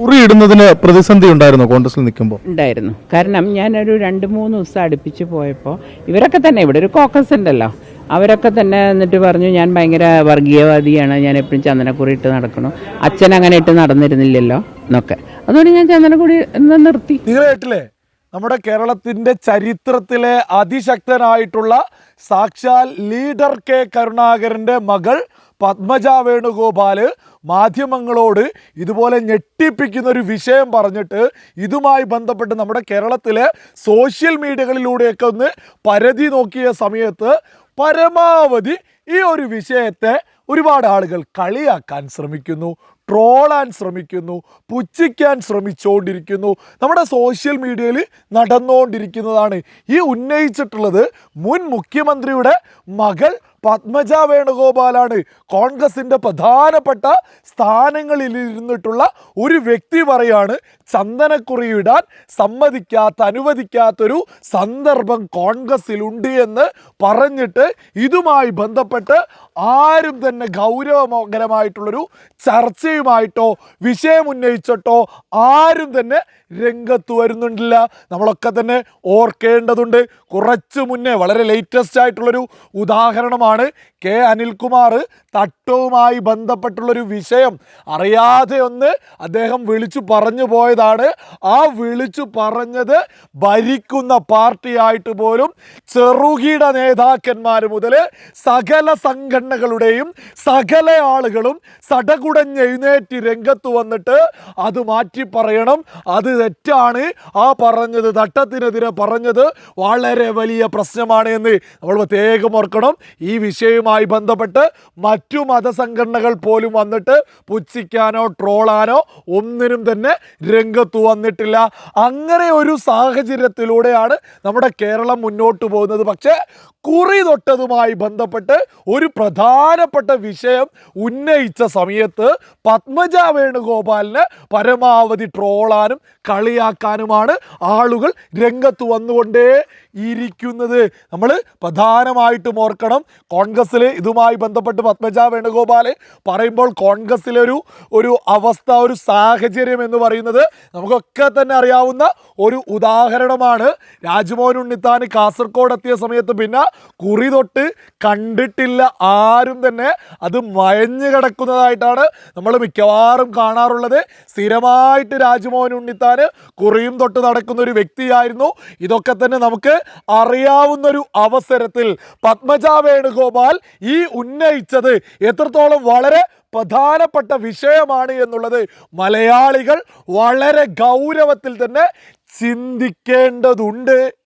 കുറി ഇടുന്നതിന് പ്രതിസന്ധി ഉണ്ടായിരുന്നു കോൺഗ്രസിൽ നിൽക്കുമ്പോൾ ഉണ്ടായിരുന്നു. കാരണം ഞാനൊരു രണ്ട് മൂന്ന് ദിവസം അടുപ്പിച്ച് പോയപ്പോൾ ഇവരൊക്കെ തന്നെ ഇവിടെ ഒരു കോക്കസ് ഉണ്ടല്ലോ. അവരൊക്കെ തന്നെ എന്നിട്ട് പറഞ്ഞു ഞാൻ ഭയങ്കര വർഗീയവാദിയാണ്. ഞാൻ എപ്പോഴും ചന്ദനക്കുറി ഇട്ട് നടക്കണം. അച്ഛൻ അങ്ങനെ ഇട്ട് നടന്നിരുന്നില്ലല്ലോ എന്നൊക്കെ. അതുകൊണ്ട് ഞാൻ ചന്ദനക്കുറി നിർത്തി. തീർച്ചയായിട്ടില്ലേ കേട്ടില്ലേ? നമ്മുടെ കേരളത്തിന്റെ ചരിത്രത്തിലെ അതിശക്തനായിട്ടുള്ള സാക്ഷാൽ ലീഡർ കെ കരുണാകരന്റെ മകൾ പത്മജ വേണുഗോപാൽ മാധ്യമങ്ങളോട് ഇതുപോലെ ഞെട്ടിപ്പിക്കുന്ന ഒരു വിഷയം പറഞ്ഞിട്ട് ഇതുമായി ബന്ധപ്പെട്ട് നമ്മുടെ കേരളത്തിലെ സോഷ്യൽ മീഡിയകളിലൂടെയൊക്കെ ഒന്ന് പരതി നോക്കിയ സമയത്ത് പരമാവധി ഈ ഒരു വിഷയത്തെ ഒരുപാട് ആളുകൾ കളിയാക്കാൻ ശ്രമിക്കുന്നു ട്രോളാൻ ശ്രമിക്കുന്നു പുച്ഛിക്കാൻ ശ്രമിച്ചുകൊണ്ടിരിക്കുന്നു നമ്മുടെ സോഷ്യൽ മീഡിയയിൽ നടന്നുകൊണ്ടിരിക്കുന്നതാണ് ഈ ഉന്നയിച്ചിട്ടുള്ളത് മുൻ മുഖ്യമന്ത്രിയുടെ മകൾ പത്മജ വേണുഗോപാലാണ് കോൺഗ്രസിന്റെ പ്രധാനപ്പെട്ട സ്ഥാനങ്ങളിൽ ഇരുന്നിട്ടുള്ള ഒരു വ്യക്തി പറയാണ് ചന്ദനക്കുറിയിടാൻ സമ്മതിക്കാത്ത അനുവദിക്കാത്തൊരു സന്ദർഭം കോൺഗ്രസിലുണ്ട് എന്ന് പറഞ്ഞിട്ട് ഇതുമായി ബന്ധപ്പെട്ട് ആരും തന്നെ ഗൗരവകരമായിട്ടുള്ളൊരു ചർച്ചയുമായിട്ടോ വിഷയം ഉന്നയിച്ചിട്ടോ ആരും തന്നെ രംഗത്ത് വരുന്നുണ്ടില്ല. നമ്മളൊക്കെ തന്നെ ഓർക്കേണ്ടതുണ്ട്. കുറച്ച് മുന്നേ വളരെ ലേറ്റസ്റ്റ് ആയിട്ടുള്ളൊരു ഉദാഹരണമാണ് കെ അനിൽകുമാർ തട്ടവുമായി ബന്ധപ്പെട്ടുള്ളൊരു വിഷയം. അറിയാതെ ഒന്ന് അദ്ദേഹം വിളിച്ചു പറഞ്ഞു പോയതാണ്. ആ വിളിച്ചു പറഞ്ഞത് ഭരിക്കുന്ന പാർട്ടിയായിട്ട് പോലും ചെറുകിട നേതാക്കന്മാർ മുതൽ സകല സംഘടനകളുടെയും സകല ആളുകളും സടകുടഞ്ഞ് എഴുന്നേറ്റ് രംഗത്ത് വന്നിട്ട് അത് മാറ്റി പറയണം. അത് തെറ്റാണ്. ആ പറഞ്ഞത് തട്ടത്തിനെതിരെ പറഞ്ഞത് വളരെ വലിയ പ്രശ്നമാണ് എന്ന് നമ്മൾ പ്രത്യേകം ഓർക്കണം. ഈ വിഷയവുമായി ബന്ധപ്പെട്ട് മറ്റു മതസംഘടനകൾ പോലും വന്നിട്ട് പുച്ഛിക്കാനോ ട്രോളാനോ ഒന്നിനും തന്നെ രംഗത്ത് വന്നിട്ടില്ല. അങ്ങനെ ഒരു സാഹചര്യത്തിലൂടെയാണ് നമ്മുടെ കേരളം മുന്നോട്ട് പോകുന്നത്. പക്ഷേ കുറി തൊട്ടതുമായി ബന്ധപ്പെട്ട് ഒരു പ്രധാനപ്പെട്ട വിഷയം ഉന്നയിച്ച സമയത്ത് പത്മജ വേണുഗോപാലിന് പരമാവധി ട്രോളാനും കളിയാക്കാനുമാണ് ആളുകൾ രംഗത്ത് വന്നുകൊണ്ടേ ഇരിക്കുന്നത്. നമ്മൾ പ്രധാനമായിട്ടും ഓർക്കണം കോൺഗ്രസ്സിൽ ഇതുമായി ബന്ധപ്പെട്ട് പത്മജ വേണുഗോപാൽ പറയുമ്പോൾ കോൺഗ്രസ്സിലെ ഒരു ഒരു അവസ്ഥ ഒരു സാഹചര്യം എന്ന് പറയുന്നത് നമുക്കൊക്കെ തന്നെ അറിയാവുന്ന ഒരു ഉദാഹരണമാണ്. രാജ്മോഹൻ ഉണ്ണിത്താൻ കാസർഗോഡ് എത്തിയ സമയത്ത് പിന്നെ കുറി തൊട്ട് കണ്ടിട്ടില്ല. ആരും തന്നെ അത് മയഞ്ഞു കിടക്കുന്നതായിട്ടാണ് നമ്മൾ മിക്കവാറും കാണാറുള്ളത്. സ്ഥിരമായിട്ട് രാജ്മോഹൻ ഉണ്ണിത്താൻ കുറിയും തൊട്ട് നടക്കുന്ന ഒരു വ്യക്തിയായിരുന്നു. ഇതൊക്കെ തന്നെ നമുക്ക് അറിയാവുന്ന ഒരു അവസരത്തിൽ പത്മജ വേണുഗോപാൽ ഈ ഉന്നയിച്ചത് എത്രത്തോളം വളരെ പ്രധാനപ്പെട്ട വിഷയമാണ് എന്നുള്ളത് മലയാളികൾ വളരെ ഗൗരവത്തിൽ തന്നെ ചിന്തിക്കേണ്ടതുണ്ട്.